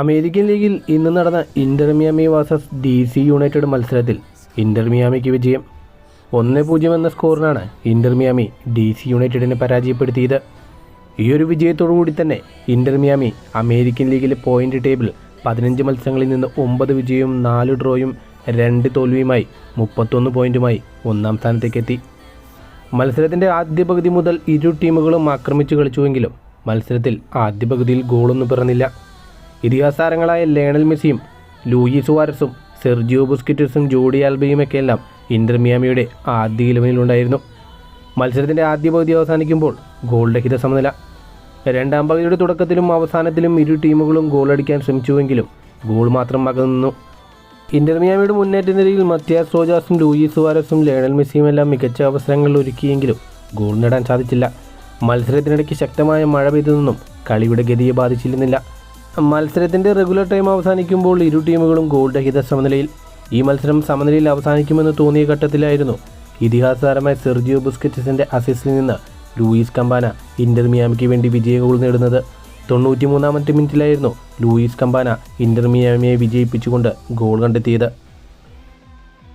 American ലീഗിൽ ഇന്ന് നടന്ന Inter Miami versus D C United മത്സരത്തിൽ ഇന്റർ മിയാമിക്ക് വിജയം ഒന്ന് പൂജ്യം എന്ന സ്കോറിനാണ് ഇന്റർ മിയാമി ഡി സി യുണൈറ്റഡിനെ പരാജയപ്പെടുത്തിയത്. ഈ ഒരു വിജയത്തോടുകൂടി തന്നെ ഇന്റർ മിയാമി അമേരിക്കൻ ലീഗിലെ പോയിന്റ് ടേബിൾ പതിനഞ്ച് മത്സരങ്ങളിൽ നിന്ന് ഒമ്പത് വിജയവും നാല് ഡ്രോയും രണ്ട് തോൽവിയുമായി മുപ്പത്തൊന്ന് പോയിന്റുമായി ഒന്നാം സ്ഥാനത്തേക്കെത്തി. മത്സരത്തിന്റെ ആദ്യ പകുതി മുതൽ ഇരു ടീമുകളും ആക്രമിച്ചു കളിച്ചുവെങ്കിലും മത്സരത്തിൽ ആദ്യ പകുതിയിൽ ഗോളൊന്നും പിറന്നില്ല. ഇതിഹാസ താരങ്ങളായ ലേണൽ മെസ്സിയും ലൂയി സുവാരസും സെർജിയോ ബുസ്കിറ്റസും ജോഡി ആൽബയുമൊക്കെ എല്ലാം ഇന്റർ മിയാമിയുടെ ആദ്യ ഇലവനിലുണ്ടായിരുന്നു. മത്സരത്തിന്റെ ആദ്യ പകുതി അവസാനിക്കുമ്പോൾ ഗോൾ രഹിത സമനില. രണ്ടാം പകുതിയുടെ തുടക്കത്തിലും അവസാനത്തിലും ഇരു ടീമുകളും ഗോളടിക്കാൻ ശ്രമിച്ചുവെങ്കിലും ഗോൾ മാത്രം അകന്നു ഇന്റർ മിയാമിയുടെ മുന്നേറ്റ നിരയിൽ മത്യാസ് റോജാസും ലൂയി സുവാരസും ലേണൽ മെസ്സിയും എല്ലാം മികച്ച അവസരങ്ങൾ ഒരുക്കിയെങ്കിലും ഗോൾ നേടാൻ സാധിച്ചില്ല. മത്സരത്തിനിടയ്ക്ക് ശക്തമായ മഴ നിന്നും കളിയുടെ ഗതിയെ ബാധിച്ചിരുന്നില്ല. മത്സരത്തിന്റെ റെഗുലർ ടൈം അവസാനിക്കുമ്പോൾ ഇരു ടീമുകളും ഗോൾ രഹിത സമനിലയിൽ. ഈ മത്സരം സമനിലയിൽ അവസാനിക്കുമെന്ന് തോന്നിയ ഘട്ടത്തിലായിരുന്നു ഇതിഹാസ താരമായ സെർജിയോ ബുസ്കറ്റിസിന്റെ അസിസ്റ്റിൽ നിന്ന് ലൂയിസ് കമ്പാന ഇന്റർ മിയാമിക്ക് വേണ്ടി വിജയ ഗോൾ നേടുന്നത്. തൊണ്ണൂറ്റിമൂന്നാമത്തെ മിനിറ്റിലായിരുന്നു ലൂയിസ് കമ്പാന ഇന്റർ മിയാമിയെ വിജയിപ്പിച്ചുകൊണ്ട് ഗോൾ കണ്ടെത്തിയത്.